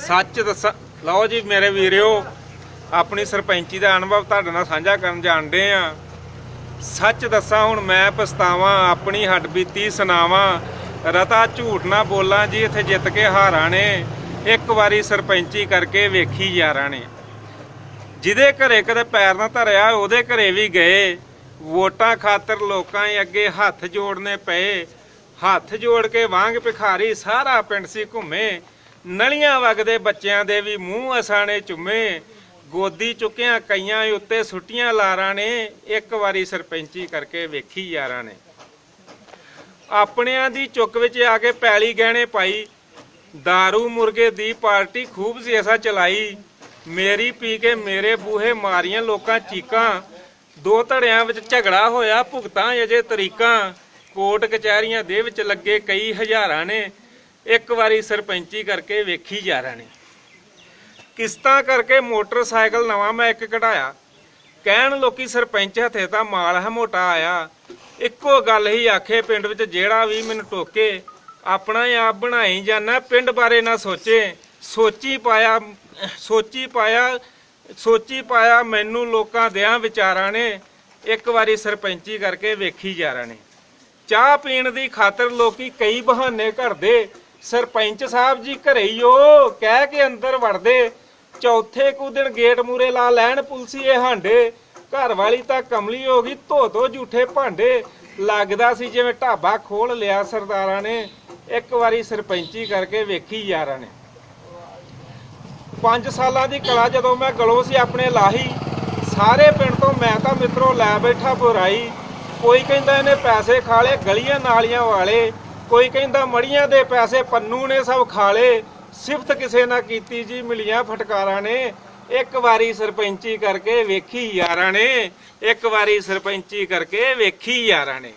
ਸੱਚ ਦੱਸਾਂ, ਲਓ ਜੀ ਮੇਰੇ ਵੀਰਿਓ, ਆਪਣੀ ਸਰਪੰਚੀ ਦਾ ਅਨੁਭਵ ਤੁਹਾਡੇ ਨਾਲ ਸਾਂਝਾ ਕਰਨ ਜਾਣਦੇ ਆ। ਸੱਚ ਦੱਸਾਂ, ਹੁਣ ਮੈਂ ਪਛਤਾਵਾਂ, ਆਪਣੀ ਹੱਡਬੀਤੀ ਸੁਣਾਵਾਂ। ਰਤਾ ਝੂਠ ਨਾ ਬੋਲਾਂ ਜੀ, ਇੱਥੇ ਜਿੱਤ ਕੇ ਹਾਰਾਂ ਨੇ। ਇੱਕ ਵਾਰੀ ਸਰਪੰਚੀ ਕਰਕੇ ਵੇਖੀ ਯਾਰਾਂ ਨੇ। ਜਿਹਦੇ ਘਰੇ ਕਦੇ ਪੈਰ ਨਾ ਧਰਿਆ, ਉਹਦੇ ਘਰੇ ਵੀ ਗਏ। ਵੋਟਾਂ ਖਾਤਰ ਲੋਕਾਂ ਦੇ ਅੱਗੇ ਹੱਥ ਜੋੜਨੇ ਪਏ। ਹੱਥ ਜੋੜ ਕੇ ਵਾਂਗ ਭਿਖਾਰੀ ਸਾਰਾ ਪਿੰਡ ਸੀ ਘੁੰਮੇ। ਨਲੀਆਂ ਵਗਦੇ ਬੱਚਿਆਂ ਦੇ ਵੀ ਮੂੰਹ ਅਸਾਣੇ ਚੁੰਮੇ ਗੋਦੀ ਚੁੱਕਿਆਂ ਕਈਆਂ ਉੱਤੇ ਸੁੱਟੀਆਂ ਲਾਰਾਂ ਨੇ। ਇੱਕ ਵਾਰੀ ਸਰਪੰਚੀ ਕਰਕੇ ਵੇਖੀ ਯਾਰਾਂ ਨੇ। ਆਪਣਿਆਂ ਦੀ ਚੁੱਕ ਵਿੱਚ ਆ ਕੇ ਪੈਲੀ ਗਹਿਣੇ ਪਾਈ। दारू ਮੁਰਗੇ ਦੀ ਪਾਰਟੀ ਖੂਬ ਸਿਆਸਾ ਚਲਾਈ। ਮੇਰੀ ਪੀ ਕੇ ਮੇਰੇ ਬੂਹੇ ਮਾਰੀਆਂ ਲੋਕਾਂ ਚੀਕਾਂ। ਦੋ ਧੜਿਆਂ ਵਿੱਚ ਝਗੜਾ ਹੋਇਆ ਭੁਗਤਾਂ ਅਜੇ ਤਰੀਕਾਂ। ਕੋਰਟ ਕਚਹਿਰੀਆਂ ਦੇ ਵਿੱਚ ਲੱਗੇ ਕਈ ਹਜ਼ਾਰਾਂ ਨੇ। ਇੱਕ ਵਾਰੀ ਸਰਪੰਚੀ ਕਰਕੇ ਵੇਖੀ ਜਾ ਰਹਿਣੀ ਕਿਸ਼ਤਾਂ ਕਰਕੇ ਮੋਟਰਸਾਈਕਲ ਨਵਾਂ ਮੈਂ ਇੱਕ ਕਢਾਇਆ। ਕਹਿਣ ਲੋਕੀ ਸਰਪੰਚ ਹੱਥੇ ਤਾਂ ਮਾਲ ਹੈ ਮੋਟਾ ਆਇਆ। ਇੱਕੋ ਗੱਲ ਹੀ ਆਖੇ ਪਿੰਡ ਵਿੱਚ, ਜਿਹੜਾ ਵੀ ਮੈਨੂੰ ਟੋਕੇ, ਆਪਣਾ ਆਪ ਬਣਾਈ ਜਾਣਾ ਪਿੰਡ ਬਾਰੇ ਨਾ ਸੋਚੇ। ਸੋਚੀ ਪਾਇਆ ਸੋਚੀ ਪਾਇਆ ਸੋਚੀ ਪਾਇਆ ਮੈਨੂੰ ਲੋਕਾਂ ਦਿਆਂ ਵਿਚਾਰਾਂ ਨੇ, ਇੱਕ ਵਾਰੀ ਸਰਪੰਚੀ ਕਰਕੇ ਵੇਖੀ ਯਾਰਾਂ ਨੇ ਚਾਹ ਪੀਣ ਦੀ ਖਾਤਰ ਲੋਕੀ ਕਈ ਬਹਾਨੇ ਘੜਦੇ ਸਰਪੰਚ ਸਾਹਿਬ ਜੀ ਘਰੇ ਹੀ ਓ, ਕਹਿ ਕੇ ਅੰਦਰ ਵੜਦੇ। ਚੌਥੇ ਕੁ ਦਿਨ ਗੇਟ ਮੂਰੇ ਲਾ ਲੈਣ ਪੁਲਸੀ ਇਹ ਹਾਂਡੇ। ਘਰ ਵਾਲੀ ਤਾਂ ਕਮਲੀ ਹੋ ਗਈ, ਧੋ ਧੋ ਝੂਠੇ ਭਾਂਡੇ। ਲੱਗਦਾ ਸੀ ਜਿਵੇਂ ਢਾਬਾ ਖੋਲ ਲਿਆ ਸਰਦਾਰਾਂ ਨੇ। ਇੱਕ ਵਾਰੀ ਸਰਪੰਚੀ ਕਰਕੇ ਵੇਖੀ ਯਾਰਾਂ ਨੇ। ਪੰਜ ਸਾਲਾਂ ਦੀ ਕਲਾ ਜਦੋਂ ਮੈਂ ਗਲੋ ਸੀ ਆਪਣੇ ਲਾਹੀ। ਸਾਰੇ ਪਿੰਡ ਤੋਂ ਮੈਂ ਤਾਂ ਮਿੱਤਰੋ ਲੈ ਬੈਠਾ ਬੁਰਾਈ। ਕੋਈ ਕਹਿੰਦਾ ਇਹਨੇ ਪੈਸੇ ਖਾ ਲਏ, ਗਲੀਆਂ ਨਾਲੀਆਂ ਵਾਲੇ। ਕੋਈ ਕਹਿੰਦਾ ਮੜੀਆਂ ਦੇ ਪੈਸੇ ਪੰਨੂ ਨੇ ਸਭ ਖਾ ਲਏ, ਸਿਫਤ ਕਿਸੇ ਨਾ ਕੀਤੀ ਜੀ, ਮਿਲੀਆਂ ਫਟਕਾਰਾਂ ਨੇ। ਇੱਕ ਵਾਰੀ ਸਰਪੰਚੀ ਕਰਕੇ ਵੇਖੀ ਯਾਰਾਂ ਨੇ, ਇੱਕ ਵਾਰੀ ਸਰਪੰਚੀ ਕਰਕੇ ਵੇਖੀ ਯਾਰਾਂ ਨੇ।